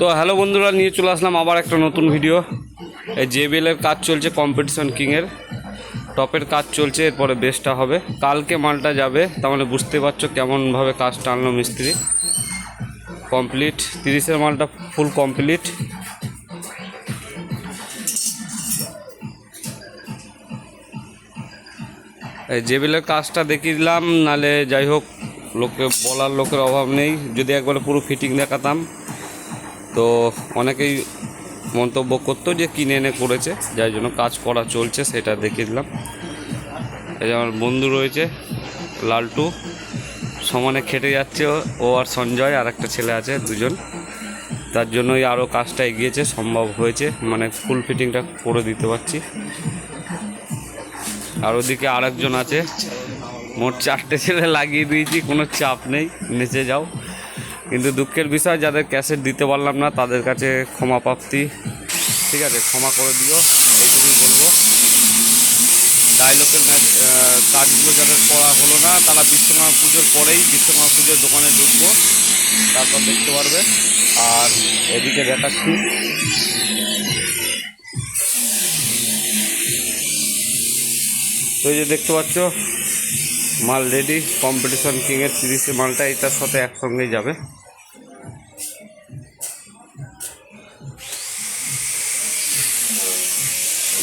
তো হ্যালো বন্ধুরা, নিয়ে চলে আসলাম আবার একটা নতুন ভিডিও এই জেবিএলের কাজ চলছে কম্পিটিশন কিংয়ের টপের কাজ চলছে, এরপরে বেস্টটা হবে। কালকে মালটা যাবে, তার মানে বুঝতে পারছ কেমনভাবে কাজ আনলো মিস্ত্রি। কমপ্লিট তিরিশের মালটা ফুল কমপ্লিট এই জেবিলের কাজটা দেখিয়ে দিলাম, নালে যাই হোক, লোকে বলার লোকের অভাব নেই। যদি একবারে পুরো ফিটিং দেখাতাম। তো অনেকেই মন্তব্য করতো যে কিনে এনে করেছে, যার জন্য কাজ করা চলছে, সেটা দেখিয়ে দিলাম। এই যে আমার বন্ধু রয়েছে, লালটু। সমানে খেটে যাচ্ছে ও- ও আর সঞ্জয়, আর একটা ছেলে আছে, দুজন। তার জন্যই আরও কাজটা এগিয়েছে, সম্ভব হয়েছে। মানে ফুল ফিটিংটা করে দিতে পারছি। আর ওদিকে আরেকজন আছে। মোট চারটে ছেলে লাগিয়ে দিয়েছি, কোনো চাপ নেই। নিচে যাও। কিন্তু দুঃখের বিষয়, যাদের ক্যাসেট দিতে পারলাম না, তাদের কাছে ক্ষমা প্রাপ্তি। ঠিক আছে, ক্ষমা করে দিও এইটুকুই বলব। ডায়লগের কাজগুলো যাদের করা হলো না, তারা বিশ্বকর্মা পুজোর পরেই বিশ্বকর্মা পুজোর দোকানে ঢুকবো। তারপর দেখতে পারবে। আর এদিকে দেখাচ্ছি। তো এই যে দেখতে পাচ্ছ, মাল রেডি কম্পিটিশন কিংয়ের তিরিশে মালটা এটার সাথে একসঙ্গেই যাবে।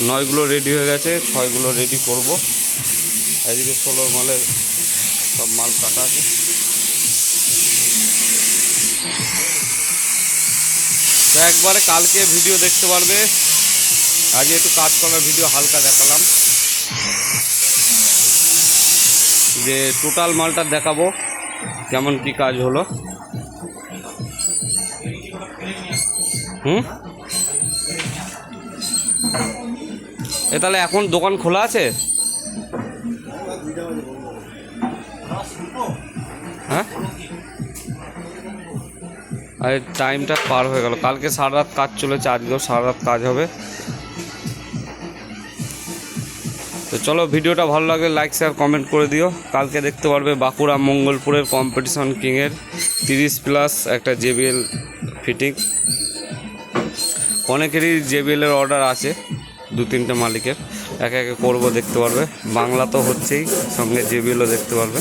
নয়গুলো রেডি হয়ে গেছে, ছয়গুলো রেডি করব। এদিকে ষোলো মালের সব মাল কাটা আছে। একবারে কালকে ভিডিও দেখতে পারবে। আজ একটু কাজ করার ভিডিও হালকা দেখালাম। যে টোটাল মালটা দেখাবো, কেমন কি কাজ হলো। হুম? এ তাহলে এখন দোকান খোলা আছে? হ্যাঁ? আরে টাইমটা পার হয়ে গেল। কালকে সারা রাত কাজ চলেছে, আজকেও সারা রাত কাজ হবে। তো চলো, ভিডিওটা ভালো লাগলে লাইক শেয়ার কমেন্ট করে দিও। কালকে দেখতে পারবে বাঁকুড়া মঙ্গলপুরের কম্পিটিশন কিংয়ের তিরিশ প্লাস একটা জেবিএল ফিটিং অনেকেরই জেবিএলের অর্ডার আছে। দু তিনটে মালিকের। একে একে করব, দেখতে পারবে। বাংলা তো হচ্ছেই, সঙ্গে জেবিএলও দেখতে পারবে।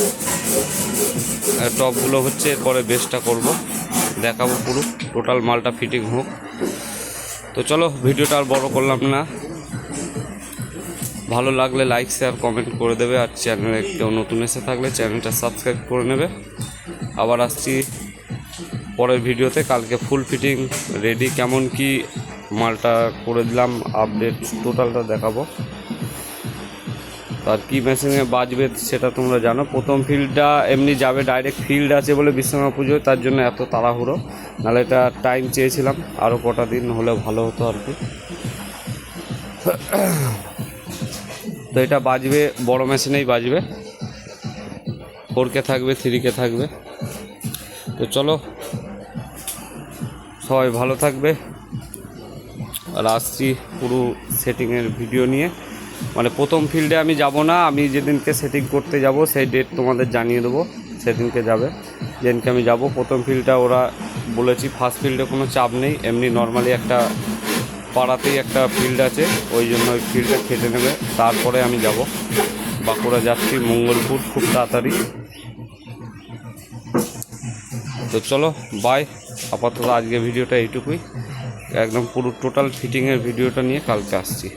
টপগুলো হচ্ছে, এরপরে বেস্টটা করব। দেখাবো পুরো, টোটাল মালটা ফিটিং হোক। তো চলো, ভিডিওটা আর বড় করলাম না। ভালো লাগলে লাইক শেয়ার কমেন্ট করে দেবে। আর চ্যানেলে কেউ নতুন এসে থাকলে চ্যানেলটা সাবস্ক্রাইব করে নেবে। আবার আসছি পরের ভিডিওতে। কালকে ফুল ফিটিং রেডি কেমন কি মালটা করে দিলাম আপডেট টোটালটা দেখাবো। আর কী মেশিনে বাজবে সেটা তোমরা জানো। প্রথম ফিল্ডটা এমনি যাবে ডাইরেক্ট ফিল্ড আছে বলে বিশ্বকর্মা পুজোয় তার জন্য এত তাড়াহুড়ো। নাহলে এটা টাইম চেয়েছিলাম আরও কটা দিন হলে ভালো হতো আর কি। তো এটা বাজবে, বড় মেশিনেই বাজবে। ফোর কে থাকবে থ্রি কে থাকবে। তো চলো, সবাই ভালো থাকবে। আর আসছি পুরো সেটিংয়ের ভিডিও নিয়ে। মানে প্রথম ফিল্ডে আমি যাব না, আমি যেদিনকে সেটিং করতে যাব সেই ডেট তোমাদের জানিয়ে দেবো, সেদিনকে যাবে। যেদিনকে আমি যাব, প্রথম ফিল্ডটা ওরা বলেছি ফার্স্ট ফিল্ডে কোনো চাপ নেই, এমনি নর্মালি একটা পাড়াতেই একটা ফিল্ড আছে, ওই জন্য ওই ফিল্ডটা খেটে নেবে। তারপরে আমি যাব। বাঁকুড়া যাচ্ছি, মঙ্গলপুর খুব তাড়াতাড়ি। তো চলো বাই আপাতত আজকে ভিডিওটা এইটুকুই। একদম পুরো টোটাল ফিটিংয়ের ভিডিওটা নিয়ে কালকে আসছি।